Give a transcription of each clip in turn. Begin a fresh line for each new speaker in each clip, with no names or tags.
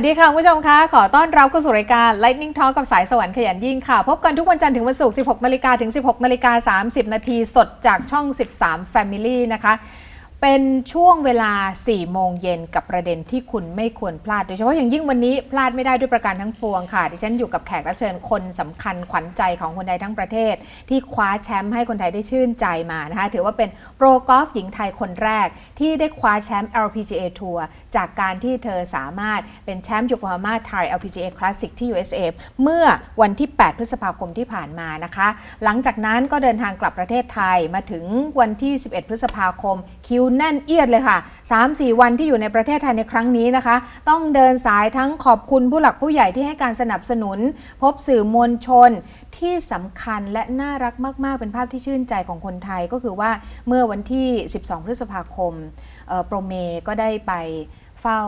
วัสดีค่ะคุณผู้ชมคะขอต้อนรับเข้าสู่รายการ Lightning Talk กับสายสวรรค์ขยันยิ่งค่ะ พบกันทุกวันจันทร์ถึงวันศุกร์ 16นาฬิกาถึง 16นาฬิกา30 นาทีสดจากช่อง 13 Family นะคะ เป็นช่วงเวลา 4 โมงเย็นกับประเด็นที่คุณไม่ควรพลาด โดยเฉพาะอย่างยิ่งวันนี้พลาดไม่ได้ด้วยประการทั้งปวงค่ะ ดิฉันอยู่กับแขกรับเชิญคนสำคัญขวัญใจของคนไทยทั้งประเทศ ที่คว้าแชมป์ให้คนไทยได้ชื่นใจมานะคะ ถือว่าเป็นโปรกอล์ฟหญิงไทยคนแรก ที่ได้คว้าแชมป์ LPGA ทัวร์จากการที่เธอสามารถเป็นแชมป์โยโกฮาม่าไทย LPGA Classic ที่ USA เมื่อวันที่ 8 พฤษภาคมที่ผ่านมานะคะ หลังจากนั้นก็เดินทางกลับประเทศไทยมาถึงวันที่ 11 พฤษภาคมคิวแน่นเอียดเลยค่ะ 3-4 วันที่อยู่ในประเทศไทยในครั้งนี้นะคะ ต้องเดินสายทั้งขอบคุณผู้หลักผู้ใหญ่ที่ให้การสนับสนุน พบสื่อมวลชนที่สำคัญและน่ารักมาก ๆ เป็นภาพที่ชื่นใจของคนไทยก็คือว่าเมื่อวันที่ 12 พฤษภาคมโปรเมก็ได้ไปเฝ้า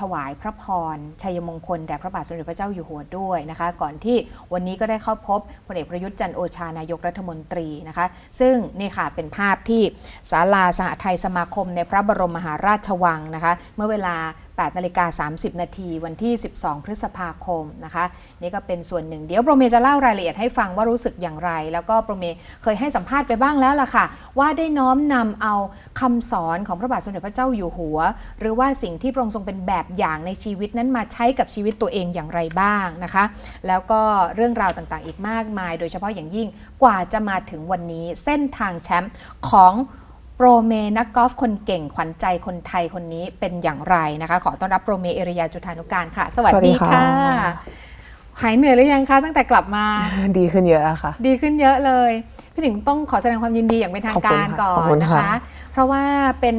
ถวายพระพร ชัยมงคลแด่พระบาทสมเด็จพระเจ้าอยู่หัวด้วยนะคะ ก่อนที่วันนี้ก็ได้เข้าพบพลเอกประยุทธ์จันโอชานายกรัฐมนตรีนะคะ ซึ่งนี่ค่ะเป็นภาพที่ศาลาสหไทยสมาคมในพระบรมมหาราชวังนะคะ เมื่อเวลา 8นาฬิกา30 นาทีวันที่ 12 พฤษภาคมนะคะ นี่ก็เป็นส่วนหนึ่ง เดี๋ยวโปรเมจะเล่ารายละเอียดให้ฟังว่ารู้สึกอย่างไร แล้วก็โปรเมเคยให้สัมภาษณ์ไปบ้างแล้วล่ะค่ะ ว่าได้น้อมนำเอาคำสอนของพระบาทสมเด็จพระเจ้าอยู่หัว หรือว่าสิ่งที่พระองค์ทรงเป็นแบบอย่างในชีวิตนั้นมาใช้กับชีวิตตัวเองอย่างไรบ้างนะคะ แล้วก็เรื่องราวต่างๆ อีกมากมาย โดยเฉพาะอย่างยิ่งกว่าจะมาถึงวันนี้เส้นทางแชมป์ของ โปรเมนักกอล์ฟคนเก่งขวัญใจคนไทยคนนี้เป็นอย่างไรนะคะ ขอต้อนรับโปรเมเอริยาจุธานุการค่ะ สวัส
สวัสดี
ดีค่ะ
ค่ะ
หายเหนื่อยหรือยังคะตั้งแต่กลับมา
ดีขึ้นเยอะอะค่ะ
ดีขึ้นเยอะเลยพี่ถึงต้องขอแสดงความยินดีอย่างเป็นทางการ
ขอบคุณค่ะ
ก่อ
ขอนบคุณ
นะ
ค่ะ
คะ เพราะว่าเป็น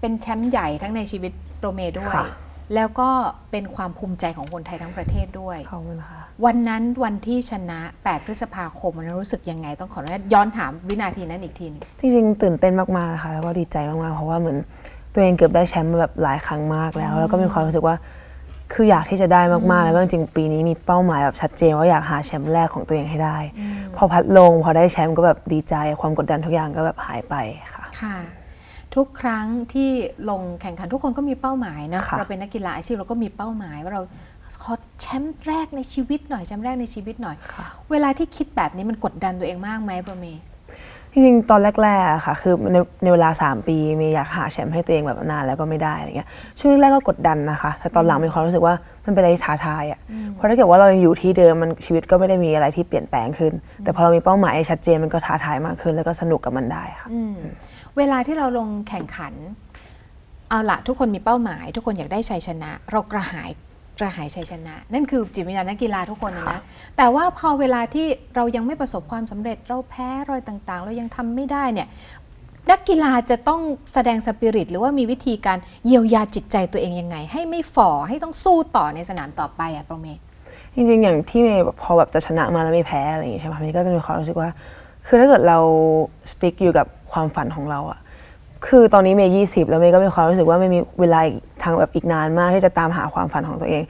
เป็นแชมป์ใหญ่ทั้งในชีวิตโปรเมด้วย
ค่ะ
แล้วก็เป็นความภูมิใจของคนไทยทั้งประเทศด้วย
ขอบคุณค่ะ
วันนั้นวันที่ชนะ 8 พฤษภาคมมันรู้สึกยังไง ต้องขออนุญาตย้อนถามวินาทีนั้นอีกทีหนึง
จริงๆ ตื่นเต้นมากๆนะคะแล้วก็ดีใจมากๆ เพราะว่าเหมือนตัวเองเกือบได้แชมป์มาแบบหลายครั้งมากแล้ว แล้วก็มีความรู้สึกว่าคืออยากที่จะได้มากๆ แล้วก็จริงๆปีนี้มีเป้าหมายแบบชัดเจนว่าอยากหาแชมป์แรกของตัวเองให้ได้ พอพัดลงพอได้แชมป์ก็แบบดีใจ ความกดดันทุกอย่างก็แบบหายไปค่ะ
ค่ะ ทุกครั้งที่ลงแข่งขันทุกคนก็มีเป้าหมายนะ
ค่ะ
เราเป็นนักกีฬาอาชีพเราก็มีเป้าหมายว่าเราข อแชมป์แรกในชีวิตหน่อยแชมป์แรกในชีวิตหน่อย เวลาที่คิดแบบนี้มันกดดันตัวเองมากไหมโปรเม
จริงๆตอนแรกๆอะค่ะคือในในเวลา 3 ปีเมย์อยากหาแชมป์ให้ตัวเองแบบนานแล้วก็ไม่ได้อะไรเงี้ยช่วงแรกๆก็กดดันนะคะแต่ตอนหลังมีความรู้สึกว่ามันเป็นอะไรที่ท้าทายอะเพราะถ้าเกิดว่าเรายังอยู่ที่เดิมมันชีวิตก็ไม่ได้มีอะไรที่เปลี่ยนแปลงขึ้น แต่พอเรามีเป้าหมายชัดเจนมันก็ท้าทายมากขึ้น แล้วก็สนุกกับมันได้ค่ะ
อืมเวลาที่เราลงแข่งขัน เอาละทุกคนมีเป้าหมาย ทุกคนอยากได้ชัยชนะ เรากระหาย กระหายชัยชนะ นั่นคือจิตวิญญาณนักกีฬาทุกคนนะ
ค่ะ
นะแต่ว่าพอเวลาที่เรายังไม่ประสบความสำเร็จเราแพ้รอยต่างๆ เรายังทำไม่ได้เนี่ยนักกีฬาจะต้องแสดงสปิริตหรือว่ามีวิธีการเยียวยาจิตใจตัวเองยังไง ให้ไม่ฝ่อให้ต้องสู้ต่อในสนามต่อไปอะโปรเม
จริงๆ อย่างที่เมย์แบบพอแบบจะชนะมาแล้วไม่แพ้อะไรอย่างงี้ใช่ไหมเมย์ก็จะมีความรู้สึกว่า คือถ้าเกิดเราสติ๊กอยู่กับความฝันของเราอะ คือตอนนี้เมย์ยี่สิบแล้วเมย์ก็มีความรู้สึกว่าไม่มีเวลาทางแบบอีกนานมากที่จะตามหาความฝันของตัวเอง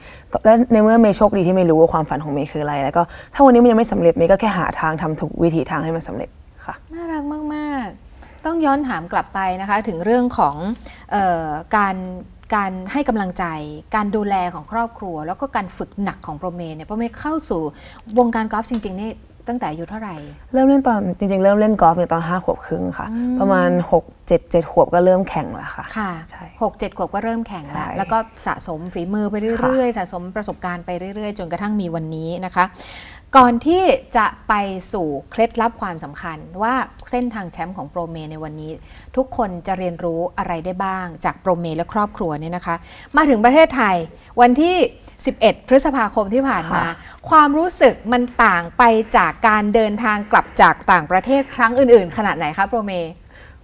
และในเมื่อเมย์โชคดีที่เมย์รู้ว่าความฝันของเมย์คืออะไร แล้วก็ถ้าวันนี้มันยังไม่สำเร็จเมย์ก็แค่หาทางทำทุกวิถีทางให้มันสำเร็จค่ะ
น่ารักมากๆ ต้องย้อนถามกลับไปนะคะ ถึงเรื่องของออการการให้กำลังใจ การดูแลของครอบครัว แล้วก็การฝึกหนักของโปรเมเนี่ยโปรเมเข้าสู่วงการกอล์ฟจริงๆนี่ ตั้งแต่อายุเท่าไหร่
เริ่มเล่นตอนจริงๆ เริ่มเล่นกอล์ฟเนี่ยตอนห้าขวบครึ่งค่ะ ประมาณหกเจ็ดเจ็ดขวบก็เริ่มแข่งแล้วค่ะ
ค่ะ
ใช่
หกเจ็ดขวบก็เริ่มแข่งแล้ว
ใช่
แล้วก็สะสมฝีมือไปเรื่อยๆ สะสมประสบการณ์ไปเรื่อยๆ จนกระทั่งมีวันนี้นะคะ ก่อนที่จะไปสู่เคล็ดลับความสำคัญ ว่าเส้นทางแชมป์ของโปรเมในวันนี้ ทุกคนจะเรียนรู้อะไรได้บ้างจากโปรเมและครอบครัวเนี่ยนะคะ มาถึงประเทศไทยวันที่ 11 พฤษภาคมที่ผ่านมา
ค่ะ
ความรู้สึกมันต่างไปจากการเดินทางกลับจากต่างประเทศครั้งอื่น ๆ ขนาดไหนคะโปรเม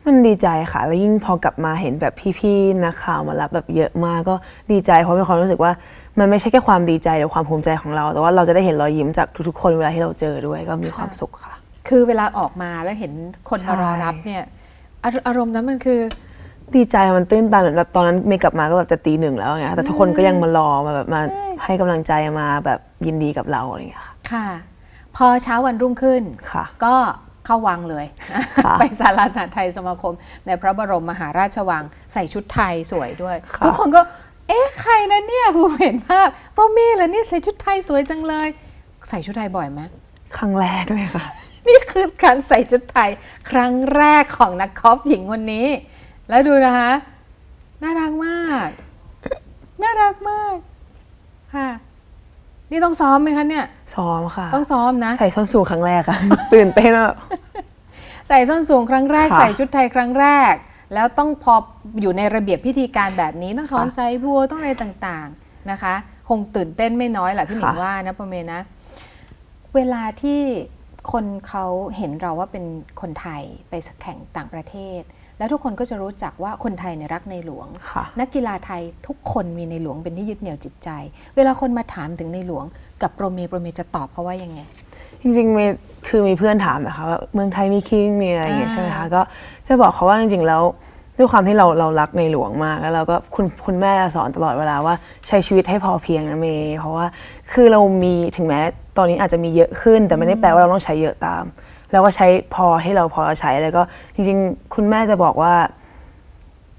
มันดีใจค่ะ แล้วยิ่งพอกลับมาเห็นแบบพี่ๆนักข่าวมารับแบบเยอะมากก็ดีใจ เพราะมีความรู้สึกว่ามันไม่ใช่แค่ความดีใจหรือความภูมิใจของเรา แต่ว่าเราจะได้เห็นรอยยิ้มจากทุกๆ คนเวลาที่เราเจอด้วยก็มีความสุขค่ะ
คือเวลาออกมาแล้วเห็นคนมารอ
ใช่
รับเนี่ยอารอารมณ์นั้นมันคือ
ดีใจมันตื้นตันเหมือนแบบตอนนั้นเมย์กลับมาก็แบบจะตีหนึ่งแล้วไงแต่ทุกคนก็ยังมารอมาแบบมาให้กำลังใจมาแบบยินดีกับเราอะไรอย่างเงี้ยค่ะ
ค่ะพอเช้าวันรุ่งขึ้น
ค่ะ
ก็เข้าวังเลย
ค่ะ
ไปศาลาสาไทยสมาคม ในพระบรมมหาราชวังใส่ชุดไทยสวยด้วย
ค่ะ
ทุกคนก็ เอ๊ะใครนะเนี่ยผมเห็นภาพโปรเมเหรอเนี่ยใส่ชุดไทยสวยจังเลย ใส่ชุดไทยบ่อยไหม
ครั้งแรกเลยค่ะ
นี่คือการใส่ชุดไทย ครั้งแรกของนักกอล์ฟหญิงคนนี้ แล้วดูนะคะ น่ารักมาก น่ารักมาก ค่ะ นี่ต้องซ้อมไหมคะเนี่ย
ซ้อมค่ะ
ต้องซ้อมนะ
ใส่ส้นสูงครั้งแรกค่ะตื่นเต้นมาก
ใส่ส้นสูงครั้งแรก
ค่ะ
ใส่ชุดไทยครั้งแรก แล้วต้องพออยู่ในระเบียบพิธีการแบบนี้ต้องถอน
ค่ะ
ไซบัวต้องอะไรต่างๆนะคะ คงตื่นเต้นไม่น้อยแหละพี่หนิง
ค่ะ
ว่านะประเมนะ เวลาที่คนเขาเห็นเราว่าเป็นคนไทยไปแข่งต่างประเทศ แล้วทุกคนก็จะรู้จักว่าคนไทยเนี่ยรักในหลวง
ค่ะ
นักกีฬาไทยทุกคนมีในหลวงเป็นที่ยึดเหนี่ยวจิตใจ เวลาคนมาถามถึงในหลวง กับโปรเมโปรเมจะตอบเขาว่ายังไง
จริงๆมีคือมีเพื่อนถามนะคะว่าเมืองไทยมีคิงมีอะไรอย่างเงี้ย
อ่า
ใช่ไหมคะก็จะบอกเขาว่าจริงๆแล้วด้วยความที่เราเรารักในหลวงมากแล้วเราก็คุณคุณแม่สอนตลอดเวลาว่าใช้ชีวิตให้พอเพียงนะเมย์เพราะว่าคือเรามีถึงแม้ตอนนี้อาจจะมีเยอะขึ้น แต่ไม่ได้แปลว่าเราต้องใช้เยอะตาม เราก็ใช้พอให้เราพอใช้แล้วก็จริง ๆ คุณแม่จะบอกว่า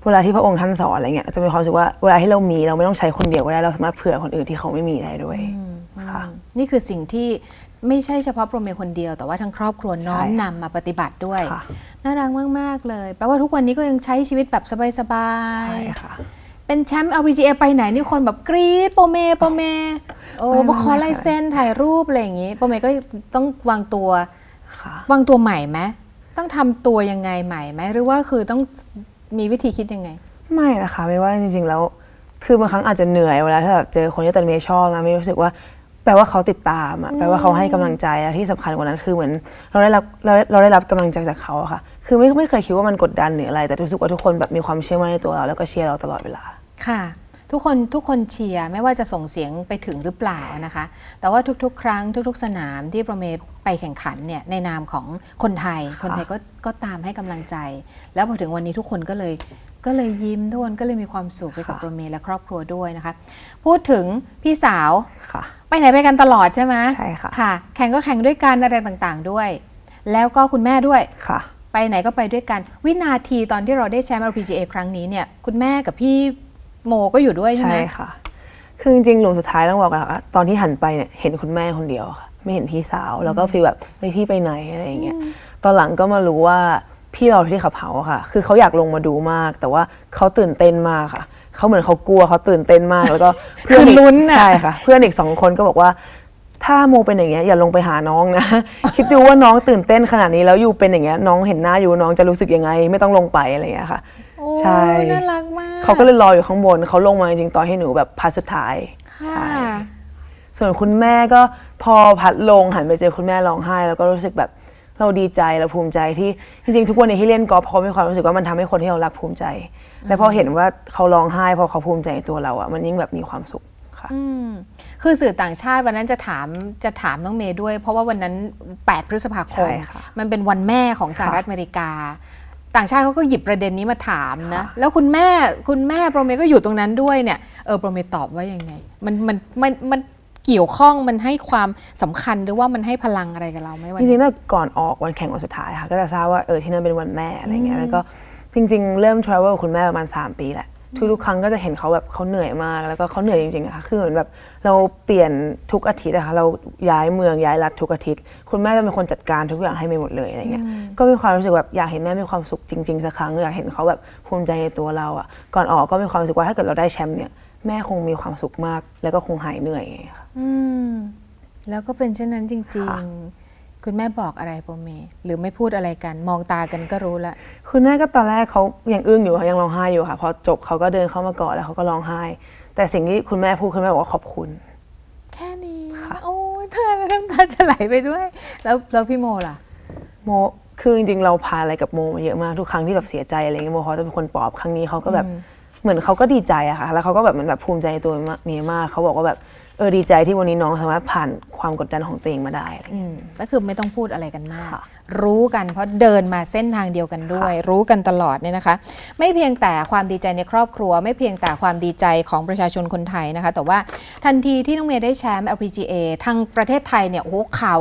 เวลาที่พระองค์ท่านสอนอะไรเงี้ยจะมีความรู้สึกว่าเวลาที่เรามีเราไม่ต้องใช้คนเดียวก็ได้เราสามารถเผื่อคนอื่นที่เขาไม่มีได้ด้วยค่ะ
นี่คือสิ่งที่ไม่ใช่เฉพาะโปรเมคนเดียวแต่ว่าทั้งครอบครัวน้อม
ใช่
นำมาปฏิบัติด้วย
ค่ะ
น่ารักมาก ๆ เลยแปลว่าทุกวันนี้ก็ยังใช้ชีวิตแบบสบาย
ใช่ค่ะ
ๆเป็นแชมป์ LPGA ไปไหนนี่คนแบบกรี๊ดโปรเมโปรเมโอ้
ไม่
มาขอ
ไม่
ลายเซ็นถ่ายรูปอะไรอย่างนี้โปรเมก็ต้องวางตัว
ค่ะ
วางตัวใหม่ไหมต้องทำตัวยังไงใหม่ไหมหรือว่าคือต้องมีวิธีคิดยังไง
ไม่นะคะไม่ว่าจริงๆแล้ว คือบางครั้งอาจจะเหนื่อยเวลาถ้าแบบเจอคนที่แต่เมย์ชอบนะเมย์รู้สึกว่าแปลว่าเขาติดตามอะแปลว่าเขาให้กำลังใจและที่สำคัญกว่านั้นคือเหมือนเราได้รับเราเราได้รับกำลังใจจากเขาอะค่ะ คือไม่ไม่เคยคิดว่ามันกดดันหรืออะไร แต่รู้สึกว่าทุกคนแบบมีความเชื่อมั่นในตัวเราแล้วก็เชียร์เราตลอดเวลา
ค่ะ ทุกคนทุกคนเชียร์ไม่ว่าจะส่งเสียงไปถึงหรือเปล่านะคะ แต่ว่าทุกๆ ครั้งทุก ๆ สนามที่โปรเมไปแข่งขันเนี่ยในนามของคนไทย คนไทยก็ก็ตามให้กำลังใจ แล้วพอถึงวันนี้ทุกคนก็เลยก็เลยยิ้มทุกคนก็เลยมีความสุขไปกับ
ค่ะ
โปรเมและครอบครัวด้วยนะคะ พูดถึงพี่สาว
ค่ะ
ไปไหนไปกันตลอดใช่ไหม
ใช่ค่ะ
ค่ะ แข่งก็แข่งด้วยกันอะไรต่างๆด้วย แล้วก็คุณแม่ด้วย
ค่ะ
ไปไหนก็ไปด้วยกัน วินาทีตอนที่เราได้แชมป์ LPGA ครั้งนี้เนี่ยคุณแม่กับพี่ โมก็อยู่ด้วยใช่ไหม
ใช่ค่ะ คือจริงๆหลุมสุดท้ายต้องบอกกันว่าตอนที่หันไปเนี่ยเห็นคุณแม่คนเดียวค่ะ ไม่เห็นพี่สาว แล้วก็ฟีลแบบเฮ้ยพี่ไปไหนอะไรอย่างเงี้ย ตอนหลังก็มารู้ว่าพี่เราที่ขับเฮาอะค่ะ คือเขาอยากลงมาดูมาก แต่ว่าเขาตื่นเต้นมากค่ะ เขาเหมือนเขากลัวเขาตื่นเต้นมาก แล้วก็เพื่อน
คือ
อีก
ลุ้นอะ
ใช่ค่ะ เพื่อนอีกสองคนก็บอกว่าถ้าโมเป็นอย่างเงี้ยอย่าลงไปหาน้องนะ คิดดูว่าน้องตื่นเต้นขนาดนี้แล้วอยู่เป็นอย่างเงี้ยน้องเห็นหน้าอยู่น้องจะรู้สึกยังไง ไม่ต้องลงไปอะไรอย่างเงี้ยค่ะ
โอ้
ใช่
น่ารักมาก
เขาก็เลยรออยู่ข้างบนเขาลงมาจริงๆตอนให้หนูแบบพัดสุดท้าย
ค่ะ
ใช่ส่วนคุณแม่ก็พอพัดลงหันไปเจอคุณแม่ร้องไห้ แล้วก็รู้สึกแบบเราดีใจเราภูมิใจที่จริงๆ ทุกวันนี้ที่เล่นกอล์ฟเพราะมีความรู้สึกว่ามันทำให้คนที่เรารักภูมิใจ และพอเห็นว่าเขาร้องไห้พอเขาภูมิใจในตัวเราอะมันยิ่งแบบมีความสุขค่ะ
อืมคือสื่อต่างชาติวันนั้นจะถามจะถามน้องเมย์ด้วย เพราะว่าวันนั้น 8 พฤษภาค
ใช่
ม
ค่ะ
มันเป็นวันแม่ของสหรัฐ
ค่ะ
อเมริกา ต่างชาติเขาก็หยิบประเด็นนี้มาถามนะ
ค่ะ
แล้วคุณแม่คุณแม่โปรเมก็อยู่ตรงนั้นด้วยเนี่ยเออโปรเมตอบว่ายังไง มันมันมันมันเกี่ยวข้องมันให้ความสำคัญหรือว่ามันให้พลังอะไรกับเราไหมวัน
จริ
นี้
งๆถ้าก่อนออกวันแข่งวันสุดท้ายค่ะก็จะทราบว่าเออที่นั่นเป็นวันแม่อะไรเงี้ยแล้วก็จริง ๆ เริ่ม travel กับคุณแม่ประมาณ 3 ปีแหละ ทุกๆครั้งก็จะเห็นเขาแบบเขาเหนื่อยมาก แล้วก็เขาเหนื่อยจริงๆอะค่ะคือเหมือนแบบเราเปลี่ยนทุกอาทิตย์อะค่ะเราย้ายเมืองย้ายรัฐทุกอาทิตย์ คุณแม่จะเป็นคนจัดการทุกอย่างให้เมย์หมดเลยอะไรเงี้ยก็มีความรู้สึกแบบอยากเห็นแม่มีความสุขจริงๆสักครั้งอยากเห็นเขาแบบภูมิใจในตัวเราอะก่อนออกก็มีความรู้สึกว่าถ้าเกิดเราได้แชมป์เนี่ยแม่คงมีความสุขมาก แล้วก็คงหายเหนื่อยค่ะ
อืมแล้วก็เป็นเช่นนั้นจริง
ค่ะ
ๆ คุณแม่บอกอะไรโปรเม หรือไม่พูดอะไรกัน มองตากันก็รู้ละ
คุณแม่ก็ตอนแรกเขายังอึ้งอยู่ค่ะยังร้องไห้อยู่ค่ะพอจบเขาก็เดินเข้ามากอดแล้วเขาก็ร้องไห้ แต่สิ่งที่คุณแม่พูดคุณแม่บอกว่าขอบคุณ
แค่นี้
ค่ะ
โอ้ยเธอแล้วน้ำตาจะไหลไปด้วย แล้วแล้วพี่โมล่ะ
โมคือจริงๆเราพาอะไรกับโมมาเยอะมากทุกครั้งที่แบบเสียใจอะไรเงี้ยโมเขาจะเป็นคนปลอบครั้งนี้เขาก็แบบเหมือนเขาก็ดีใจอะค่ะ แล้วเขาก็แบบเหมือนแบบภูมิใจในตัวเมียมากเขาบอกว่าแบบ เออดีใจที่วันนี้น้องสามารถผ่านความกดดันของตัวเองมาได้อะไรเงี้ย
อืมก็คือไม่ต้องพูดอะไรกันมาก
ค่ะ
รู้กันเพราะเดินมาเส้นทางเดียวกันด้วย รู้กันตลอดเนี่ยนะคะ ไม่เพียงแต่ความดีใจในครอบครัว ไม่เพียงแต่ความดีใจของประชาชนคนไทยนะคะ แต่ว่าทันทีที่น้องเมย์ได้แชมป์ LPGA ทางประเทศไทยเนี่ยโอ้โหข่าว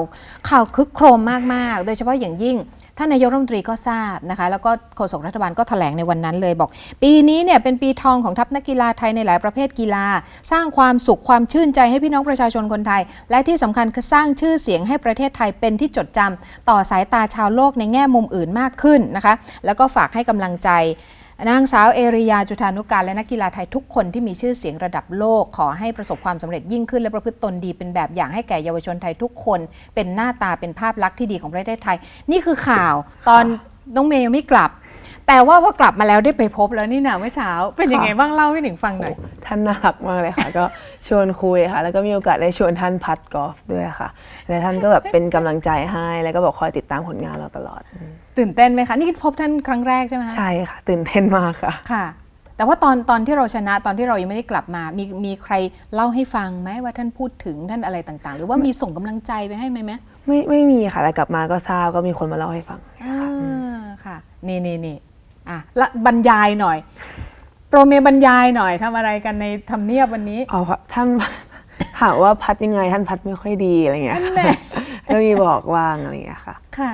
ข่าวคึกโครมมาก ๆ โดยเฉพาะอย่างยิ่ง ท่านนายกรัฐมนตรีก็ทราบนะคะ แล้วก็โฆษกรัฐบาลก็แถลงในวันนั้นเลยบอก ปีนี้เนี่ยเป็นปีทองของทัพนักกีฬาไทยในหลายประเภทกีฬา สร้างความสุขความชื่นใจให้พี่น้องประชาชนคนไทย และที่สำคัญคือสร้างชื่อเสียงให้ประเทศไทยเป็นที่จดจำต่อสายตาชาวโลกในแง่มุมอื่นมากขึ้นนะคะ แล้วก็ฝากให้กำลังใจ นางสาวเอริยาจุธานุการและนักกีฬาไทยทุกคนที่มีชื่อเสียงระดับโลก ขอให้ประสบความสำเร็จยิ่งขึ้นและประพฤติตนดีเป็นแบบอย่างให้แก่เยาวชนไทยทุกคน เป็นหน้าตาเป็นภาพลักษณ์ที่ดีของประเทศไทย นี่คือข่าวตอนน้องเมย์ยังไม่กลับ แต่ว่าพอกลับมาแล้วได้ไปพบแล้วนี่นะเมื่อเช้า เป็นยังไงบ้างเล่าให้หนิงฟังหน่อย
ท่านน่ารักมากเลยค่ะ ก็ชวนคุยค่ะ แล้วก็มีโอกาสได้ชวนท่านพัดกอล์ฟด้วยค่ะ และท่านก็แบบเป็นกำลังใจให้แล้วก็บอกคอยติดตามผลงานเราตลอด
ตื่นเต้นไหมคะนี่พบท่านครั้งแรกใช่ไหมคะ
ใช่ค่ะ ตื่นเต้นมากค่ะ
ค่ะแต่ว่าตอนตอนที่เราชนะตอนที่เรายังไม่ได้กลับมา มีมีใครเล่าให้ฟังไหมว่าท่านพูดถึงท่านอะไรต่างๆ หรือว่ามีส่งกำลังใจไปให้ไหมไหม
ไม่ไม่มีค่ะแต่กลับมาก็ทราบก็มีคนมาเล่าให้ฟัง
อ่าค่ะนี่นี่นี่ อะละบรรยายหน่อย โปรเมบรรยายหน่อยทำอะไรกันในทำเนียบวันนี้
อ๋อเพราะท่านถามว่าพัดยังไงท่านพัดไม่ค่อยดีอะไรเงี้ย
นั่นแหละ
ก็มีบอกว่างอะไรเงี้ยค่ะ
ค่ะ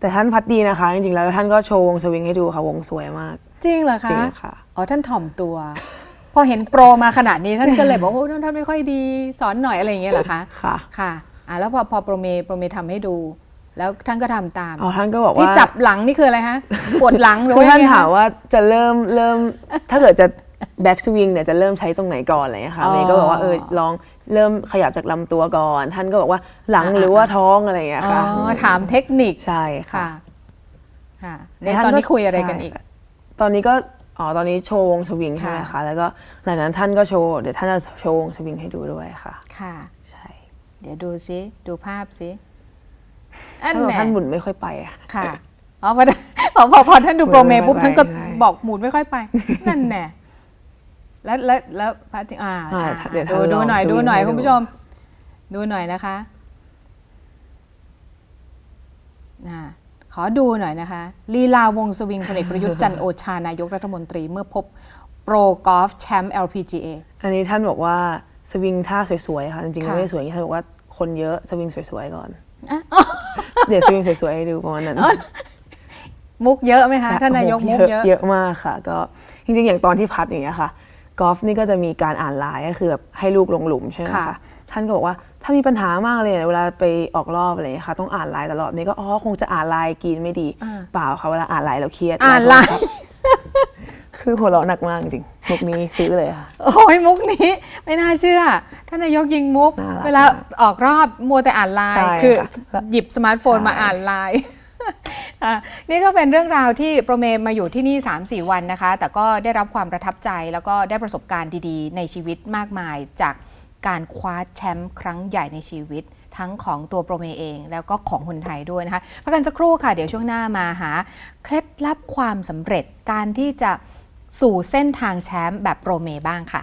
แต่ท่านพัดดีนะคะ จริงๆแล้วท่านก็โชว์วงสวิงให้ดูค่ะวงสวยมาก
จริงเหรอคะ
จริงค่ะ
อ๋อท่านถ่อมตัว พอเห็นโปรมาขนาดนี้ท่านก็เลยบอกว่าโอ้ท่านท่านไม่ค่อยดี สอนหน่อยอะไรอย่างเงี้ยเหรอคะ
ค่ะ
ค่ะอะแล้วพอพอโปรเมโปรเมทำให้ดู แล้วท่านก็ทำตาม
อ๋อท่านก็บอก
ที่
ว่า
จับหลังนี่คืออะไรฮะปวดหลังหรือ
คือ
ว่า
ท่าน
ยังไง
ถาม
คะ
ว่าจะเริ่มเริ่มถ้าเกิดจะแบ็กสวิงเนี่ยจะเริ่มใช้ตรงไหนก่อนอะไรเงี้ยค่ะ
อ๋อ
เมย์ก็บอกว่าเออลองเริ่มขยับจากลำตัวก่อน ท่านก็บอกว่าหลัง
อ่า
หรือว่าท้องอะไรเงี้ย
อ๋
ค่ะ
อถามเทคนิค
ใช่ค่ะ
ค่ะค่ะใน
แต่ท่า
ตอนนี้
ก็
คุยอะไรกันอีก
ใช่ตอนนี้ก็อ๋อตอนนี้โชว์วงสวิงใช่ไหม
ค่ะ
คะแล้วก็หลังจากนั้นท่านก็โชว์เดี๋ยวท่านจะโชว์วงสวิงให้ดูด้วยค่ะ
ค่ะ
ใช่
เดี๋ยวดูซิดูภาพซิ อัน
ท่านบอก
แหน
ท่านหมุนไม่ค่อยไปอะ
ค่ะอ๋อพอพอพอพอท่านดูโปรเม
หมุนไม่
ปุ๊บ
ค่อย
ท่านก็
ไปใช่
บอกหมุนไม่ค่อยไป นั่นแน่แล้วแล้วแล้วพระจริงอ่า
อ่า
อ่า
เดี๋ยว
ดู
ท่าน
ดู
ลอง
หน่อย
สวิง
ดูหน่อย
ให้ดู
คุณผู้ชม ดูหน่อยนะคะอ่าขอดูหน่อยนะคะลีลาวงสวิงพลเอกประยุทธ์จันทร์โอชานายกรัฐมนตรีเมื่อพบโปรกอล์ฟแชมป์ LPGA
อันนี้ท่านบอกว่าสวิงท่าสวยๆค่ะ จริงๆ
ค่ะ
ไม่ได้สวยอย่างนี้ท่านบอกว่าคนเยอะสวิงสวยๆก่อน
อะ
เดี๋ยวสวิงสวยๆให้ดูประมาณนั้น
มุกเยอะไหมคะท่านนายกมุกเยอะ
เยอะมากค่ะ ก็จริงๆอย่างตอนที่พัดอย่างเงี้ยค่ะกอล์ฟนี่ก็จะมีการอ่านไลน์ก็คือแบบให้ลูกลงหลุมใช่ไหม
ค่ะ
คะท่านก็บอกว่าถ้ามีปัญหามากเลยเวลาไปออกรอบอะไรอย่างเงี้ยค่ะ ต้องอ่านไลน์ตลอดนี่ก็อ๋อคงจะอ่านไลน์กินไม่ดี
อ่า
เปล่าค่ะเวลาอ่านไลน์เราเครียด
อ่านไลน์
เรก็คือหัวเราะหนักมากจริง มุกนี้ซื้อเลยค่ะ
โอ้ยมุกนี้ไม่น่าเชื่อ ท่านนายกยิงมุก
น่ารัก
เวลาออกรอบมัวแต่อ่านไล
ใช่
น์คือ
ค่ะ
หยิบสมาร์ทโฟน
ใช่
มาอ่านไลน์ อะนี่ก็เป็นเรื่องราวที่โปรเมมาอยู่ที่นี่ 3-4 วันนะคะ แต่ก็ได้รับความประทับใจแล้วก็ได้ประสบการณ์ดีๆ ในชีวิตมากมายจากการคว้าแชมป์ครั้งใหญ่ในชีวิต ทั้งของตัวโปรเมเอง แล้วก็ของคนไทยด้วยนะคะพักกันสักครู่ค่ะ เดี๋ยวช่วงหน้ามาหา เคล็ดลับความสำเร็จการที่จะ สู่เส้นทางแชมป์แบบโปรเมบ้างค่ะ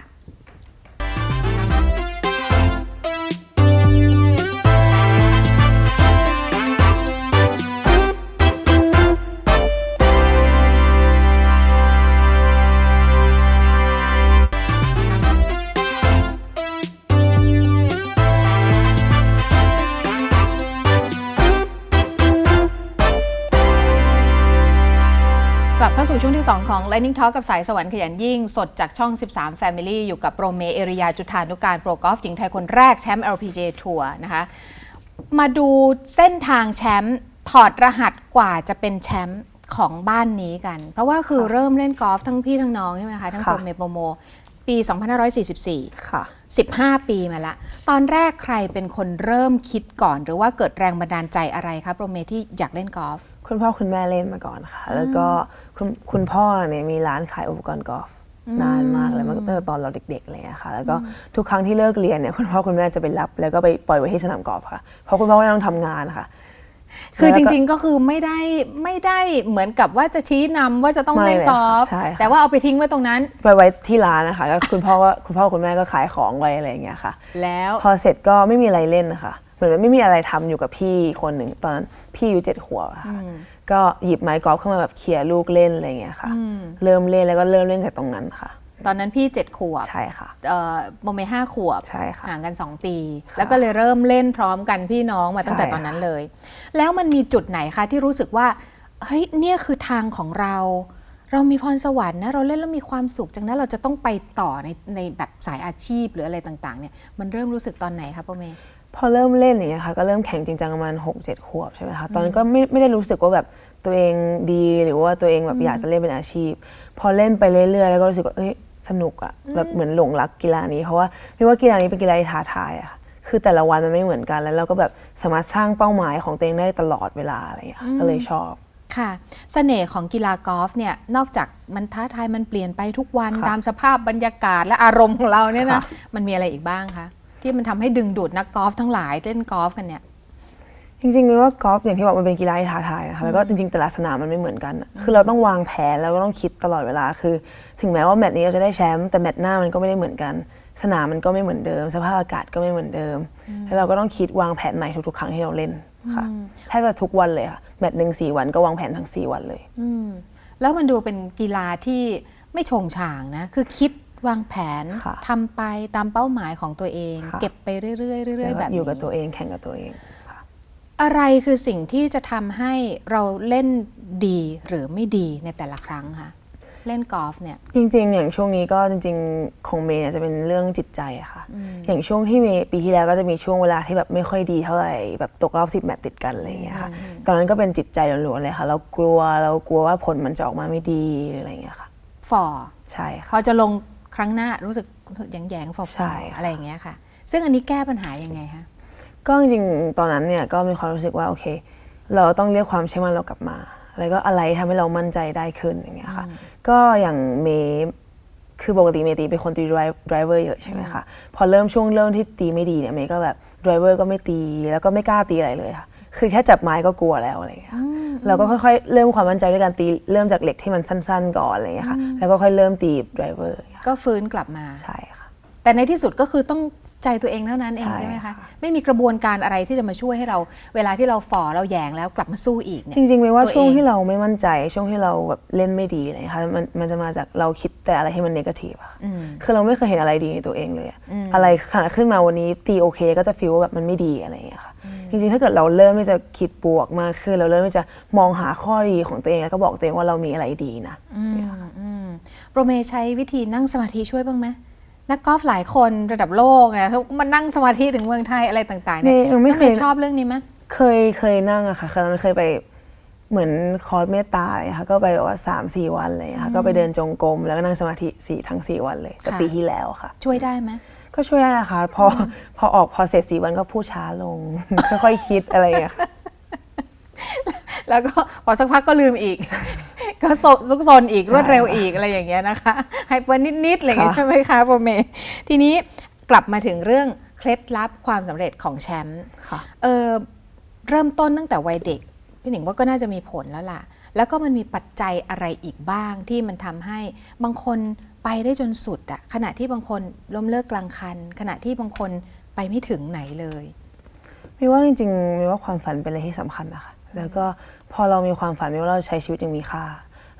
Lightning Talk กับสายสวรรค์ขยันยิ่ง สดจากช่อง 13 Family อยู่กับโปรเมเอริยาจุธานุการโปรกอล์ฟหญิงไทยคนแรกแชมป์ LPGA ทัวร์นะคะ มาดูเส้นทางแชมป์ถอดรหัสกว่าจะเป็นแชมป์ของบ้านนี้กัน เพราะว่าคือเริ่มเล่นกอล์ฟทั้งพี่ทั้งน้องใช่ไหมคะ ทั้ง
ค่ะ
โปรเมโปรโม ปี 2544
ค่ะ
15 ปีมาละ ตอนแรกใครเป็นคนเริ่มคิดก่อน หรือว่าเกิดแรงบันดาลใจอะไรคะโปรเมที่อยากเล่นกอล์ฟ
คุณพ่อคุณแม่เล่นมาก่อนค่ะ แล้วก็คุณคุณพ่อเนี่ยมีร้านขายอุปกรณ์กอล์ฟนานมากเลยมันตั้งแต่ตอนเราเด็กๆอะไรเลยค่ะ แล้วก็ทุกครั้งที่เลิกเรียนเนี่ยคุณพ่อคุณแม่จะไปรับ แล้วก็ไปปล่อยไว้ที่สนามกอล์ฟค่ะ เพราะคุณพ่อก็ต้องทำงานค่ะ
คือจริงๆก็คือไม่ได้ไม่ได้เหมือนกับว่าจะชี้นำว่าจะต้อง
ไม่
เล่น
เลย
กอล์ฟ
ค่ะใช่ค่ะ
แต่ว่าเอาไปทิ้งไว้ตรงนั้น
ไปไว้ที่ร้านนะคะก็คุณพ่อก็คุณพ่อคุณแม่ก็ขายของไว้อะไรอย่างเงี้ยค่ะ
แล้ว
พอเสร็จก็ไม่มีอะไรเล่นนะคะ เหมือนไม่มีอะไรทำอยู่กับพี่คนหนึ่งตอนนั้นพี่อายุเจ็ดขวบอะค่ะก็หยิบไม้กอล์ฟขึ้นมาแบบเคลียร์ลูกเล่นอะไรอย่างเงี้ยค่ะ เริ่มเล่นแล้วก็เริ่มเล่นจากตรงนั้นค่ะ
ตอนนั้นพี่เจ็ดขวบ
ใช่ค่ะ
เอ่อโมเมห้าขวบ
ใช่ค่ะ
ห่างกัน2ปี แล้วก็เลยเริ่มเล่นพร้อมกันพี่น้องมาตั้งแต่
ใช่
ตอนนั้นเลย แล้วมันมีจุดไหนคะที่รู้สึกว่าเฮ้ยเนี่ยคือทางของเรา เรามีพรสวรรค์นะเราเล่นแล้วมีความสุขจังนะเราจะต้องไปต่อในในแบบสายอาชีพหรืออะไรต่างๆเนี่ยมันเริ่มรู้สึกตอนไหนคะป้าเมย์
พอเริ่มเล่นอย่างเงี้ยค่ะก็เริ่มแข่งจริงจังประมาณหกเจ็ดขวบใช่ไหมคะตอนนั้นก็ไม่ไม่ได้รู้สึกว่าแบบตัวเองดีหรือว่าตัวเองแบบอยากจะเล่นเป็นอาชีพ พอเล่นไปเรื่อยๆแล้วก็รู้สึกว่าเอ้ยสนุกอะแบบเหมือนหลงรักกีฬานี้เพราะว่าไม่ว่ากีฬานี้เป็นกีฬาที่ท้าทายอะค่ะคือแต่ละวันมันไม่เหมือนกันแล้วเราก็แบบสามารถสร้างเป้าหมายของตัวเองได้ตลอดเวลาอะไรอย่างเงี้ยค่ะก็เลยชอบ
ค่ะสเสน่ห์ของกีฬากอล์ฟเนี่ยนอกจากมันท้าทายมันเปลี่ยนไปทุกวัน
ค่ะ
ตามสภาพบรรยากาศและอารมณ์ของเราเนี่ยนะ
ค่ะ
มันมีอะไรอีกบ้างคะ ที่มันทำให้ดึงดูดนักกอล์ฟทั้งหลายเล่นกอล์ฟกันเนี่ย
จริงๆมินว่ากอล์ฟอย่างที่บอกมันเป็นกีฬาที่ท้าทายนะคะแล้วก็จริงๆแต่ละสนามมันไม่เหมือนกันอะคือเราต้องวางแผนแล้วก็ต้องคิดตลอดเวลาคือ ถึงแม้ว่าแมตช์นี้เราจะได้แชมป์แต่แมตช์หน้ามันก็ไม่ได้เหมือนกัน สนามมันก็ไม่เหมือนเดิม สภาพอากาศก็ไม่เหมือนเดิม แล้วเราก็ต้องคิดวางแผนใหม่ทุกๆครั้งที่เราเล่นค่ะแทบจะทุกวันเลยค่ะแมตช์หนึ่งสี่วันก็วางแผนทั้งสี่วันเลย
อืมแล้วมันดูเป็นกีฬาที่ไม่โชงฉางนะคือคิด วางแผน
ค่ะ
ทำไปตามเป้าหมายของตัวเอง
ค่ะ
เก็บไปเรื่อยๆเรื่อย
แล้ว
ๆ
ก็
แบบ
อยู่กับ
นี้
ตัวเองแข่งกับตัวเองค่ะ
อะไรคือสิ่งที่จะทำให้เราเล่นดีหรือไม่ดีในแต่ละครั้งคะเล่นกอล์ฟเนี่ย
จริงๆ อย่างช่วงนี้ก็จริง ๆ ของเมย์เนี่ยจะเป็นเรื่องจิตใจอะค่ะ อย่างช่วงที่เมย์ปีที่แล้วก็จะมีช่วงเวลาที่แบบไม่ค่อยดีเท่าไหร่แบบตกรอบสิบแมตช์ติดกันอะไรอย่างเงี้ยค่ะ ตอนนั้นก็เป็นจิตใจล้วนๆเลยค่ะ เรากลัวเรากลัวว่าผลมันจะออกมาไม่ดีหรืออะไรอย่างเงี้ยค่ะ
ฟอร์
ใช่
พ
ค่ะ
อจะลงค รั้งหน้ารู้สึกแยงๆฟอร์
ใช่ค่ะ
อะไรอย่างเงี้ยค่ะ ซึ่งอันนี้แก้ปัญหายังไงคะ
ก็จริงๆตอนนั้นเนี่ยก็มีความรู้สึกว่าโอเค เราต้องเรียกความเชื่อมั่นเรากลับมา แล้วก็อะไรทำให้เรามั่นใจได้ขึ้นอย่างเงี้ยค่ะ ก็อย่างเมย์คือปกติเมย์ตีเป็นคนตีดรเวอร์เยอะใช่ไหมคะพอเริ่มช่วงเริ่มที่ตีไม่ดีเนี่ยเมย์ก็แบบดรเวอร์ก็ไม่ตีแล้วก็ไม่กล้าตีอะไรเลยค่ะ คือแค่จับไม้ก็กลัวแล้วอะไรอย่างเงี้ยค่ะ เราก็ค่อยๆ เริ่มความมั่นใจด้วยการตีเริ่มจากเหล็กที่มันสั้น ๆ ก่อนอะไรอย่างเงี้ยค่ะ แล้วก็ค่อยเริ่มตีดรเวอร์
ก็ฟื้นกลับมา
ใช่ค่ะ
แต่ในที่สุดก็คือต้องใจตัวเองเท่านั้นเอง
ใช่
ใช่ไหมคะ
ค่ะ
ไม่มีกระบวนการอะไรที่จะมาช่วยให้เรา เวลาที่เราฝ่อเราแหยงแล้วกลับมาสู้อีกเนี่ย
จริงๆไม่ว่า
ตัวเอง
ช่วงที่เราไม่มั่นใจ ช่วงที่เราแบบเล่นไม่ดีอะไรอย่างเงี้ยค่ะมันมันจะมาจากเราคิดแต่อะไรที่มันเนกาทีฟอะค่ะคือเราไม่เคยเห็นอะไรดีในตัวเองเลยอะอะไรขนาดขึ้นมาวันนี้ตีโอเค ก็จะฟีลว่าแบบมันไม่ดีอะไรอย่างเงี้ยค่ะ จริงๆ ถ้าเกิดเราเริ่มที่จะคิดบวกมากขึ้น เราเริ่มที่จะมองหาข้อดีของตัวเองแล้วก็บอกตัวเองว่าเรามีอะไรดีนะ
โปรเมใช้วิธีนั่งสมาธิช่วยบ้างไหมนักกอล์ฟหลายคนระดับโลกเนี่ยเขามานั่งสมาธิถึงเมืองไทยอะไรต่างๆเนี่ย
เมย์ไม่เคย
น้องชอบเรื่องนี้ไหม
เคยเคยนั่งอะค่ะครั้งนั้นเคยไปเหมือนคอร์สเมตตาอะไรอย่างเงี้ยค่ะก็ไปแบบว่าสามสี่วันเลยค่ะก็ไปเดินจงกรมแล้วก็นั่งสมาธิสี่ทั้งสี่วันเลยแต่ปีที่แล้วค่ะ
ช่วยได้ไหม
ก็ช่วยได้นะคะ พอพอออกพอเสร็จสี่วันก็พูดช้าลง ค่อยๆคิดอะไรอย่างเงี้ยค่ะ
แล้วก็พอสักพักก็ลืมอีก ก็โซซุกซนอีกรวดเร็วอีกอะไรอย่างเงี้ยนะคะไฮเปอร์นิดๆอะไรอย่างเงี้ย
ค่ะ
ใช่ไหมคะโปรเมทีนี้กลับมาถึงเรื่องเคล็ดลับความสำเร็จของแชมป์
ค่ะ
เออเริ่มต้นตั้งแต่วัยเด็กพี่หนิงว่าก็น่าจะมีผลแล้วล่ะ แล้วก็มันมีปัจจัยอะไรอีกบ้างที่มันทำให้บางคน ไปได้จนสุดอะขณะที่บางคนล้มเลิกกลางคัน ขณะที่บางคนไปไม่ถึงไหนเลย
มีว่าจริงๆมีว่าความฝันเป็นอะไรที่สำคัญนะคะแล้วก็พอเรามีความฝันมีว่าเราใช้ชีวิตอย่างมีค่า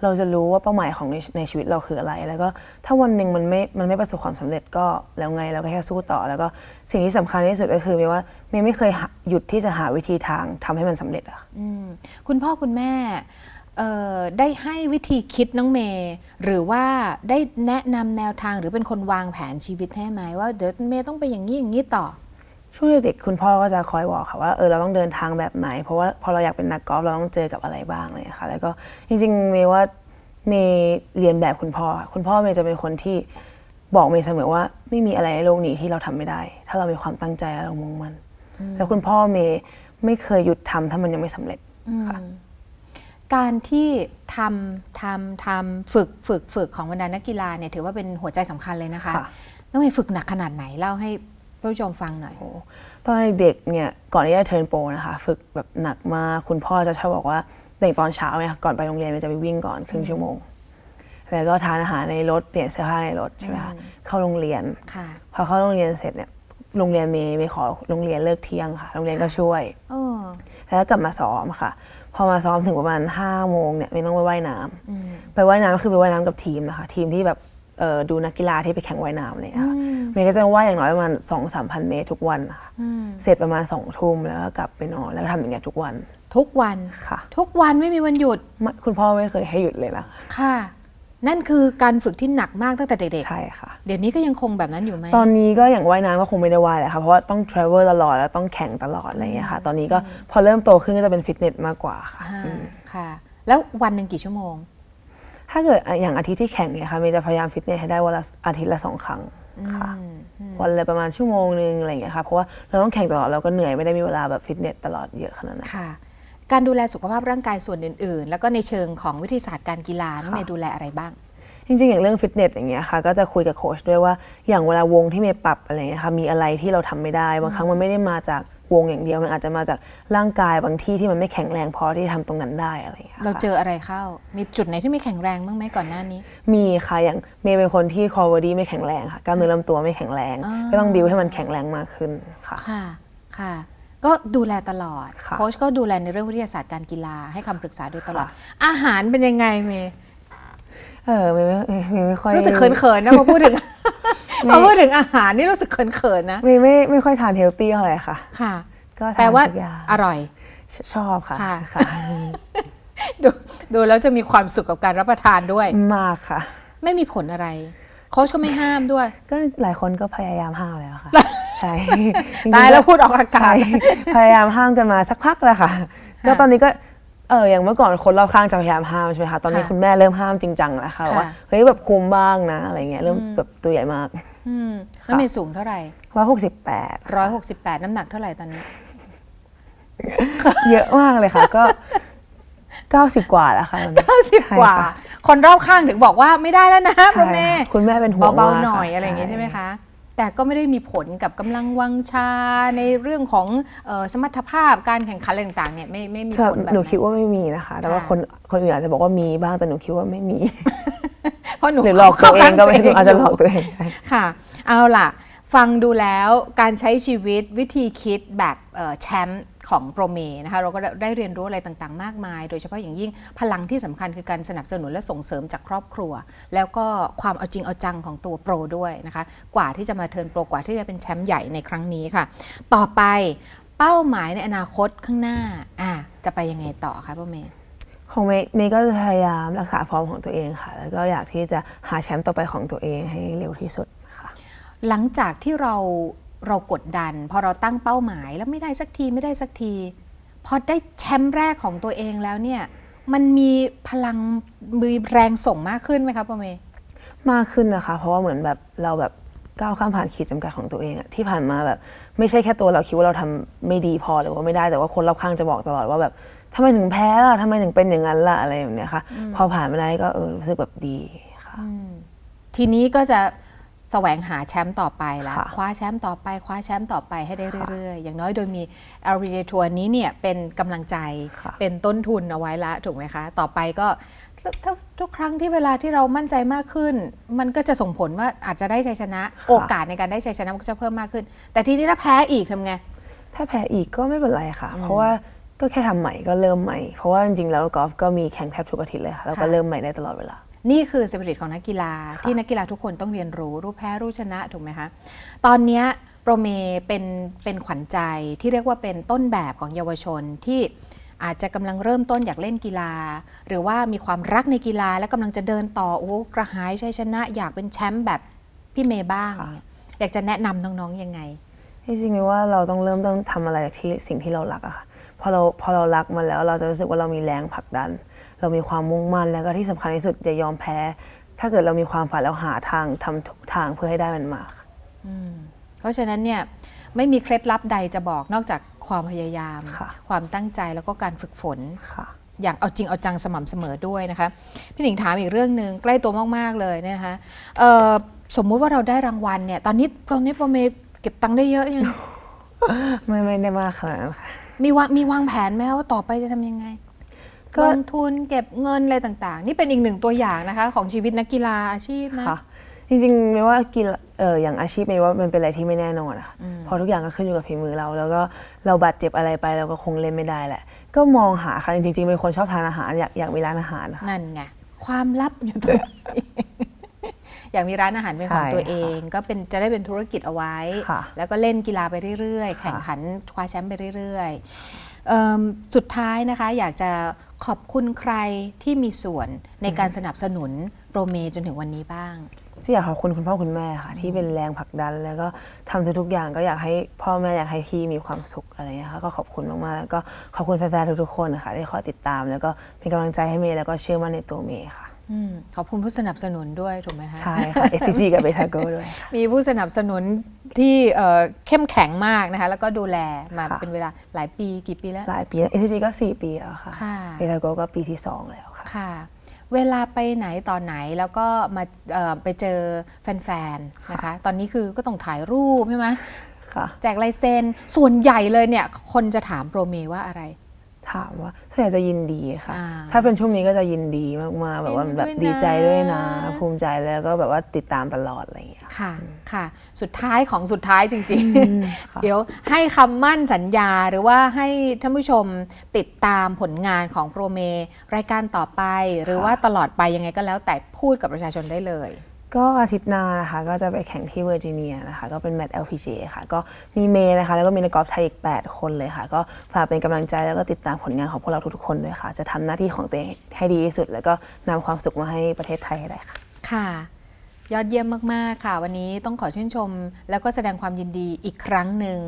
เราจะรู้ว่าเป้าหมายของในในชีวิตเราคืออะไร แล้วก็ถ้าวันหนึ่งมันไม่มันไม่ประสบความสำเร็จก็แล้วไงเราก็แค่สู้ต่อ แล้วก็สิ่งที่สำคัญที่สุดก็คือมีว่าเมย์ไม่เคยหาหยุดที่จะหาวิธีทางทำให้มันสำเร็จอะ
อืมคุณพ่อคุณแม่เอ่อ ได้ให้วิธีคิดน้องเมย์หรือว่าได้แนะนำแนวทางหรือเป็นคนวางแผนชีวิตให้ไหมว่าเดี๋ยวเมย์ต้องไปอย่างนี้อย่างนี้ต่อ
ช่วงเด็กๆคุณพ่อก็จะคอยบอกค่ะว่าเออเราต้องเดินทางแบบไหน เพราะว่าพอเราอยากเป็นนักกอล์ฟเราต้องเจอกับอะไรบ้างเลยค่ะ แล้วก็จริงๆเมย์ว่าเมย์เรียนแบบคุณพ่อค่ะคุณพ่อเมย์จะเป็นคนที่บอกเมย์เสมอว่าไม่มีอะไรในโลกนี้ที่เราทำไม่ได้ ถ้าเรามีความตั้งใจและเรามุ่งมั่นแล้วคุณพ่อเมย์ไม่เคยหยุดทำถ้ามันยังไม่สำเร็จค่ะ
การที่ทำทำทำฝึกฝึกฝึกของบรรดานักกีฬาเนี่ยถือว่าเป็นหัวใจสำคัญเลยนะคะ
ค่ะ
น้องเมย์ฝึกหนักขนาดไหนเล่าให้ผู้ชมฟังหน่อย
โอ้ตอนเด็กๆเนี่ยก่อนที่จะเทิร์นโปรนะคะ ฝึกแบบหนักมากคุณพ่อจะชอบบอกว่าเด็กตอนเช้าเนี่ยก่อนไปโรงเรียนมันจะไปวิ่งก่อนครึ่งชั่วโมง แล้วก็ทานอาหารในรถเปลี่ยนเสื้อผ้าในรถใช่ไหมคะเข้าโรงเรียน
ค่ะ
พอเข้าโรงเรียนเสร็จเนี่ยโรงเรียนเมย์ไปขอโรงเรียนเลิกเที่ยงค่ะ โรงเรียนก็ช่วย
เออ
แล้วก็กลับมาซ้อมค่ะ พอมาซ้อมถึงประมาณ5้าโมงเนี่ยเมย์ต้องไปว่ายน้ำไปว่ายน้ำก็คือไปว่ายน้ำกับทีมนะคะทีมที่แบบเอ่อดูนักกีฬาที่ไปแข่งว่ายน้ำอะไรอย่างเลยค่ะเมย์ก็จะว่ายอย่างน้อยประมาณสองสามพันเมตรทุกวันค่ะเสร็จประมาณสองทุ่มแล้วก็กลับไปนอนแล้วก็ทำอย่างเงี้ยทุกวัน
ทุกวัน
ค่ะ
ทุกวันไม่มีวันหยุด
ไม่คุณพ่อไม่เคยให้หยุดเลยนะ
ค่ะ นั่นคือการฝึกที่หนักมากตั้งแต่เด็ก
ใช่ค่ะ
ๆเดี๋ยวนี้ก็ยังคงแบบนั้นอยู่ไหม
ตอนนี้ก็อย่างว่ายน้ำก็คงไม่ได้ว่ายแหละค่ะ เพราะว่าต้อง travel ตลอดแล้วต้องแข่งตลอดอะไรอย่างเงี้ยค่ะ ตอนนี้ก็พอเริ่มโตขึ้นก็จะเป็นฟิตเนสมากกว่าค่ะ
อ่า
อืม
ค่ะ แล้ววันหนึ่งกี่ชั่วโมง
ถ้าเกิดอย่างอาทิตย์ที่แข่งเนี่ยค่ะเมย์จะพยายามฟิตเนสให้ได้วันละอาทิตย์ละสองครั้งค่ะ วันละประมาณชั่วโมงนึงอะไรอย่างเงี้ยค่ะ เพราะว่าเราต้องแข่งตลอดเราก็เหนื่อยไม่ได้มีเวลาแบบฟิตเนสตลอดเยอะขนาดนั้น
ค่ะ การดูแลสุขภาพร่างกายส่วนอื่น ๆ แล้วก็ในเชิงของวิทยาศาสตร์การกีฬานี่
ค่ะ
เมย์ดูแลอะไรบ้าง
จริงๆ อย่างเรื่องฟิตเนสอย่างเงี้ยค่ะก็จะคุยกับโค้ชด้วยว่าอย่างเวลาวงที่เมย์ปรับอะไรเงี้ยค่ะมีอะไรที่เราทำไม่ได้บางครั้งมันไม่ได้มาจากวงอย่างเดียวมันอาจจะมาจากร่างกายบางที่ที่มันไม่แข็งแรงพอที่จะทำตรงนั้นได้อะไรเงี้ยค่ะ
เราเจออะไรเข้า มีจุดไหนที่ไม่แข็งแรงบ้างไหมก่อนหน้านี้
มีค่ะอย่างเมย์เป็นคนที่คอ b o ดี้ไม่แข็งแรงค่ะกล้ามเนื้อลำตัวไม่แข็งแรง
อ่า
ก็ต้องบิวให้มันแข็งแรงมากขึ้นค่ะ
ค่ะค่ะ ก็ดูแลตลอด
ค่ะ
โค้ชก็ดูแลในเรื่องวิทยาศาสตร์การกีฬาให้คำปรึกษาโดยตลอด
ค่ะ
อาหารเป็นยังไงเมย์
เออเมย์ไม่เมย์เมย์ไม่ค่อย
รู้สึกเขินๆนะพอพูดถึงพอพูดถึงอาหารนี่รู้สึกเขินๆนะ
เมย์ไม่ไม่ค่อยทานเฮลตี้เท่าไหร่ค่ะ
ค่ะ
ก็ทน
แปลว่า
ทุกอย่าง
อร่อย
ชชอบค่ะ
ค่ะ
ค่ะ
ดูดูแล้วจะมีความสุขกับการรับประทานด้วย
มากค่ะ
ไม่มีผลอะไร โค้ชก็ไม่ห้ามด้วย
ก็หลายคนก็พยายามห้ามแล้วค่ะ ใช่จริงๆ
ตายแล้วพูดออกอากาศ
ใช่พยายามห้ามกันมาสักพักแล้วค่ะ ก็ตอนนี้ก็เอออย่างเมื่อก่อนคนรอบข้างจะพยายามห้ามใช่ไหมคะตอนนี้
ค่ะ
คุณแม่เริ่มห้ามจริงจังแล้วค่ะ
ค่ะ
ว่าเฮ้ยแบบคุมบ้างนะอะไรเงี้ยเริ่มแบบตัวใหญ่มาก
อืมแล้วเมย์สูงเท่าไหร่
ร้อยหกสิบแปด
ร้อยหกสิบแปดน้ำหนักเท่าไหร่ตอนนี้
เยอะมากเลยค่ะ ก็เก้าสิบกว่าแล้วค่ะตอนนี้
เก้าสิบ
ใช่
กว่า
ค่ะ
คนรอบข้างถึงบอกว่าไม่ได้แล้วนะ
ใช่
พระเมย์
ค่ะคุณแม่เป็นห่วง
เบามา
ก
ๆหน่อย
ค่ะ
อะไรอย่างงี้
ใช่
ใช่ไหมคะ แต่ก็ไม่ได้มีผลกับกำลังวังชาในเรื่องของเออสมรรถภาพการแข่งขันอะไรต่างๆเนี่ยไม่ไม่มี
สำหรับ
ผลแบบ
หนู
นั้น
คิดว่าไม่มีนะคะ แต่ว่า
ค่ะ
คนคนอื่นอาจจะบอกว่ามีบ้างแต่หนูคิดว่าไม่มี
เพราะหนู
หรือหลอกตัวเองก็ไม่รู้
ข้
อาจจะ
ยู่
หลอกตัวเองได้
ค่ะ เอาล่ะ ฟังดูแล้วการใช้ชีวิตวิธีคิดแบบเอ่อแชมป์ ของโปรเมนะคะเราก็ได้เรียนรู้อะไรต่างๆ มากมาย โดยเฉพาะอย่างยิ่งพลังที่สำคัญคือการสนับสนุนและส่งเสริมจากครอบครัว แล้วก็ความเอาจริงเอาจังของตัวโปรด้วยนะคะกว่าที่จะมาเทิร์นโปรกว่าที่จะเป็นแชมป์ใหญ่ในครั้งนี้ค่ะ ต่อไปเป้าหมายในอนาคตข้างหน้าอะจะไปยังไงต่อคะพ่อเมย์
ของเมย์เมย์ก็จะพยายามรักษาฟอร์มของตัวเองค่ะ แล้วก็อยากที่จะหาแชมป์ต่อไปของตัวเองให้เร็วที่สุดค่ะ
หลังจากที่เรา เรากดดัน พอเราตั้งเป้าหมายแล้วไม่ได้สักทีไม่ได้สักที พอได้แชมป์แรกของตัวเองแล้วเนี่ย มันมีพลังมีแรงส่งมากขึ้นไหมครับพ่อเมย์
มากขึ้นนะคะ เพราะว่าเหมือนแบบเราแบบก้าวข้ามผ่านขีดจำกัดของตัวเองอะที่ผ่านมาแบบ ไม่ใช่แค่ตัวเราคิดว่าเราทำไม่ดีพอหรือว่าไม่ได้แต่ว่าคนรอบข้างจะบอกตลอดว่าแบบทำไมถึงแพ้ล่ะทำไมถึงเป็นอย่างนั้นล่ะอะไรแบบเนี้ยค่ะ พอผ่านมาได้ก็เออรู้สึกแบบดีค่ะ
ทีนี้ก็จะ แสวงหาแชมป์ต่อไปแล้ว
ค่ะ
คว้าแชมป์ต่อไปคว้าแชมป์ต่อไปให้ได้เรื่อยๆ อย่างน้อยโดยมี LPG ทัวร์นี้เนี่ยเป็นกำลังใจ
ค่ะ
เป็นต้นทุนเอาไว้ละถูกไหมคะ ต่อไปก็ถ้าทุกครั้งที่เวลาที่เรามั่นใจมากขึ้น มันก็จะส่งผลว่าอาจจะได้ชัยชนะ โอกาสในการได้ชัยชนะมันก็จะเพิ่มมากขึ้น แต่ทีนี้ถ้าแพ้อีกทำไง
ถ้าแพ้อีกก็ไม่เป็นไรค่ะ เพราะว่าก็แค่ทำใหม่ก็เริ่มใหม่ เพราะว่าจริงๆแล้วกอล์ฟก็มีแข่งแทบทุกอาทิตย์เลยค่ะแล้วก็
ค่ะ
เริ่มใหม่ได้ตลอดเวลา
นี่คือสปิริตของนักกีฬาที่นักกีฬาทุกคนต้องเรียนรู้รู้แพ้รู้ชนะถูกไหมคะ ตอนเนี้ยโปรเมเป็นเป็นขวัญใจที่เรียกว่าเป็นต้นแบบของเยาวชนที่อาจจะกำลังเริ่มต้นอยากเล่นกีฬา หรือว่ามีความรักในกีฬาและกำลังจะเดินต่อโอ้กระหายชัยชนะ อยากเป็นแชมป์แบบพี่เมย์บ้าง
ค่ะ
เนี่ยอยากจะแนะนำน้องๆยังไง
ที่จริงๆว่าเราต้องเริ่มต้นทำอะไรจากที่สิ่งที่เรารักอะค่ะพอเราพอเรารักมันแล้วเราจะรู้สึกว่าเรามีแรงผลักดัน เรามีความมุ่งมั่นแล้วก็ที่สำคัญที่สุดอย่ายอมแพ้ ถ้าเกิดเรามีความฝันแล้วหาทางทำทุกทางเพื่อให้ได้มันมาค่ะ
เพราะฉะนั้นเนี่ยไม่มีเคล็ดลับใดจะบอกนอกจากความพยายาม
ค่ะ
ความตั้งใจแล้วก็การฝึกฝน
ค่ะ
อย่างเอาจริงเอาจังสม่ำเสมอด้วยนะคะพี่หนิงถามอีกเรื่องหนึ่งใกล้ตัวมากๆเลยเนี่ยนะคะเอ่อสมมุติว่าเราได้รางวัลเนี่ยตอนนี้ตอนนี้โปรเมเก็บตังค์ได้เยอะยัง
ไม่ไม่ได้มากขนาดนั้นค่ะ
มีวางมีวางแผนไหมคะว่าต่อไปจะทำยังไง
ก็
ลงทุนเก็บเงินอะไรต่างๆ นี่เป็นอีกหนึ่งตัวอย่างนะคะ ของชีวิตนักกีฬาอาชีพนะ
ค่ะจริงๆไม่ว่ากินเอออย่างอาชีพไม่ว่ามันเป็นอะไรที่ไม่แน่นอนอะเพอทุกอย่างก็ขึ้นอยู่กับฝีมือเรา แล้วก็เราบาดเจ็บอะไรไปเราก็คงเล่นไม่ได้แหละ ก็มองหาค่ะจริงๆเป็นคนชอบทานอาหารอยากอยากมีร้านอาหารนะคะ
นั่นไงความลับอยู่ตรงนี้อยากมีร้านอาหารเป็นของ
ใช่
ตัวเอง ก็เป็นจะได้เป็นธุรกิจเอาไว้
ค่ะ
แล้วก็เล่นกีฬาไปเรื่อยๆ
ค่ะ
แข่งขันคว้าแชมป์ไปเรื่อยๆเอิ่ม สุดท้ายนะคะอยากจะขอบคุณใครที่มีส่วนในการสนับสนุนโปรเมจนถึงวันนี้บ้าง
ที่อยากขอบคุณคุณพ่อคุณแม่ค่ะ ที่เป็นแรงผลักดัน แล้วก็ทำทุกๆอย่างก็อยากให้พ่อแม่อยากให้พี่มีความสุขอะไรอย่างเงี้ยค่ะก็ขอบคุณมากๆแล้วก็ขอบคุณแฟนๆทุกๆคนนะคะที่คอยติดตาม แล้วก็เป็นกำลังใจให้เมย์แล้วก็เชื่อมั่นในตัวเมย์ค่ะ
อืม ขอบคุณผู้สนับสนุนด้วยถูกไหมคะ
ใช่ค่ะ SCG กับเบทาโกด้วยค่ะ
มีผู้สนับสนุนที่เอ่อเข้มแข็งมากนะคะ แล้วก็ดูแลมา
ค่ะ
เป็นเวลาหลายปีกี่ปีแล้ว
หลายปี SCG ก็ 4 ปีแล้วค่ะ
ค่ะ
เบทาโกก็ปีที่ 2 แล้วค่ะ
ค่ะ เวลาไปไหนตอนไหนแล้วก็มาเอ่อไปเจอแฟนๆนะคะ ตอนนี้คือก็ต้องถ่ายรูปใช่ไหม
ค่ะ
แจกลายเซ็นส่วนใหญ่เลยเนี่ย คนจะถามโปรเมว่าอะไร
ถามว่าส่วนใหญ่จะยินดีค่ะ
อ่า
ถ้าเป็นช่วงนี้ก็จะยินดีมากๆแบบว่า
เห็น
แบบ
ด้วยนะ
ดีใจด้วยนะ ภูมิใจแล้วก็แบบว่าติดตามตลอดอะไรอย่างเงี้ย
ค่ะค่ะ สุดท้ายของสุดท้ายจริง
ค่ะ
ๆเดี๋ยวให้คำมั่นสัญญาหรือว่าให้ท่านผู้ชมติดตามผลงานของโปรเม รายการต่อไป หรือว่าตลอดไปยังไงก็แล้วแต่พูดกับประชาชนได้เลย
ก็อาทิตย์หน้านะคะ ก็จะไปแข่งที่เวอร์จิเนียนะคะ ก็เป็นแมตช์ LPGA ค่ะ ก็มีเมย์นะคะ แล้วก็มีนักกอล์ฟไทยอีก 8 คนเลยค่ะ ก็ฝากเป็นกำลังใจแล้วก็ติดตามผลงานของพวกเราทุกๆคนด้วยค่ะ จะทำหน้าที่ของตัวเองให้ดีที่สุด แล้วก็นำความสุขมาให้ประเทศไทยให้ได้ค่ะ
ค่ะ ยอดเยี่ยมมากๆค่ะ วันนี้ต้องขอชื่นชม แล้วก็แสดงความยินดีอีกครั้งหนึ่ง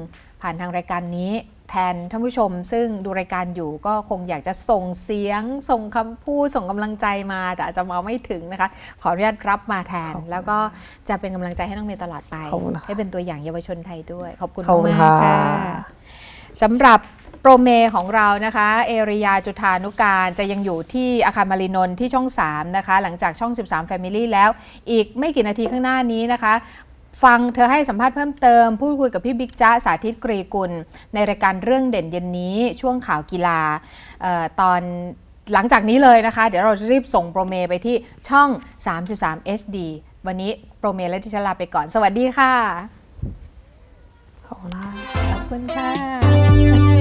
ผ่านทางรายการนี้แทนท่านผู้ชม ซึ่งดูรายการอยู่ก็คงอยากจะส่งเสียง ส่งคำพูดส่งกำลังใจมา แต่อาจจะมาไม่ถึงนะคะ ขออนุญาตรับมาแทน
ขอบคุณ
แล้วก็จะเป็นกำลังใจให้น้องเมย์ตลอดไป
ขอบคุณค่ะ
ให้เป็นตัวอย่างเยาวชนไทยด้วย ขอบคุณ
ขอบคุณ
มากๆ
ค่ะ
ค่ะสำหรับโปรเมของเรานะคะ เอริยาจุธานุการจะยังอยู่ที่อาคารมารีนนท์ที่ช่อง 3 นะคะ หลังจากช่อง 13 Family แล้ว อีกไม่กี่นาทีข้างหน้านี้นะคะ ฟังเธอให้สัมภาษณ์เพิ่มเติม พูดคุยกับพี่บิ๊กจ้าสาธิตกรีกุล ในรายการเรื่องเด่นเย็นนี้ช่วงข่าวกีฬาเออตอนหลังจากนี้เลยนะคะ เดี๋ยวเราจะรีบส่งโปรเมไปที่ช่อง 33 HD วันนี้โปรเมและดิฉันลาไปก่อน สวัสดีค่ะ
ขอบคุณค่ะ
ขอบคุณค่ะ